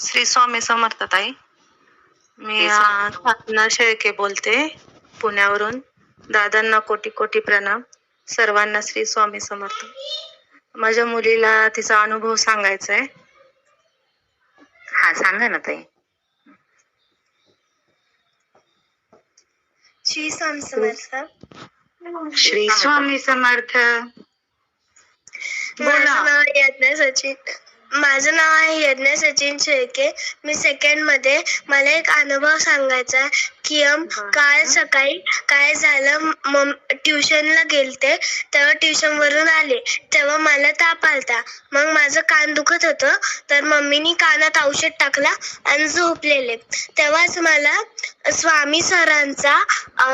श्री स्वामी समर्थ ताई. मी साधना शेळके बोलते पुण्यावरून. दादांना कोटी कोटी प्रणाम. सर्वांना श्री स्वामी समर्थ. माझ्या मुलीला तिचा अनुभव सांगायचा आहे हा सांगा ना ताई. श्री स्वामी समर्थ. श्री स्वामी समर्थ. बोला. सचिन. माझं नाव आहे यज्ञ सचिन शेळके. मी सेकंडमध्ये मला एक अनुभव सांगायचा की अम, काल सकाळी काय झालं मम ट्युशनला गेलते. तेव्हा ट्युशन वरून आले. तेव्हा मला ताप आलता. मग माझं कान दुखत होतं. तर मम्मीनी कानात औषध टाकला आणि झोपलेले. तेव्हाच मला स्वामी सरांचा अ,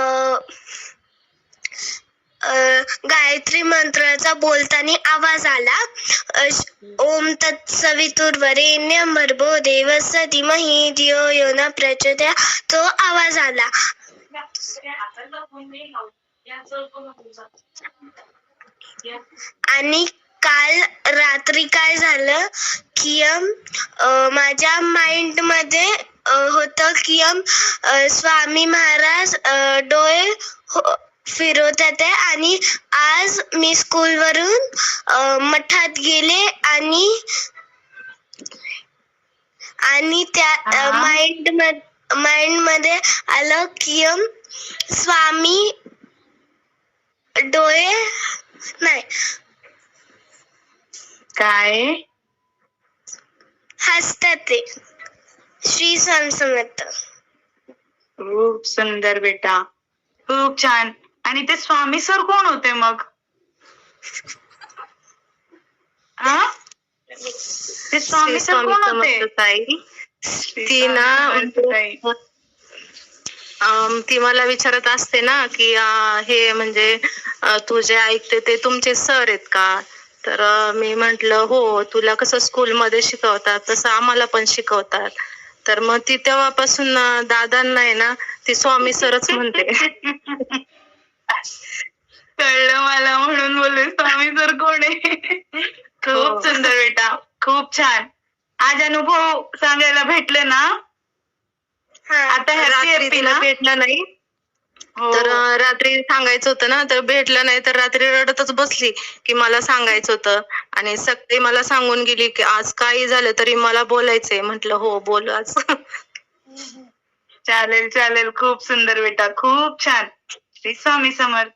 गायत्री मंत्राचा बोलताना आवाज आला. ओम तत्सवितुर्वरेण्यं भर्गो देवस्य धीमहि धियो यो न प्रचोदया तो आवाज आला. आणि काल रात्री काय झालं? की माझ्या माइंडमध्ये होत होतं की स्वामी महाराज डोळे हो, हो- फिरवतात आहे. आणि आज मी स्कूलवरून मठात गेले आणि आणि त्या. माइंड माइंडमध्ये आलं की स्वामी डोळे नाही. काय? हसतात ते. श्री स्वामी समर्थ. खूप सुंदर बेटा. खूप छान. आणि ते स्वामी सर कोण होते मग? हा ते स्वामी सर कोण होते? ती ना ती मला विचारत असते ना की हे म्हणजे तू जे ऐकते ते तुमचे सर आहेत का? तर मी म्हंटल हो तुला कसं स्कूलमध्ये शिकवतात तसं आम्हाला पण शिकवतात. तर मग ती तेव्हापासून दादांना आहे ना ती स्वामी सरच म्हणते. कळलं मला म्हणून बोलले स्वामी सर कोण. आहे हो. खूप सुंदर बेटा खूप छान. आज अनुभव सांगायला भेटले ना? हा. आता हॅपी ना भेटलं नाही. हो. तर रात्री सांगायचं होतं ना तर भेटलं नाही तर रात्री रडतच बसली की मला सांगायचं होतं. आणि सकाळी मला सांगून गेली की आज काही झालं तरी मला बोलायचंय. म्हंटल हो बोल आज. चालेल चालेल. खूप सुंदर बेटा खूप छान. श्री स्वामी समर्थ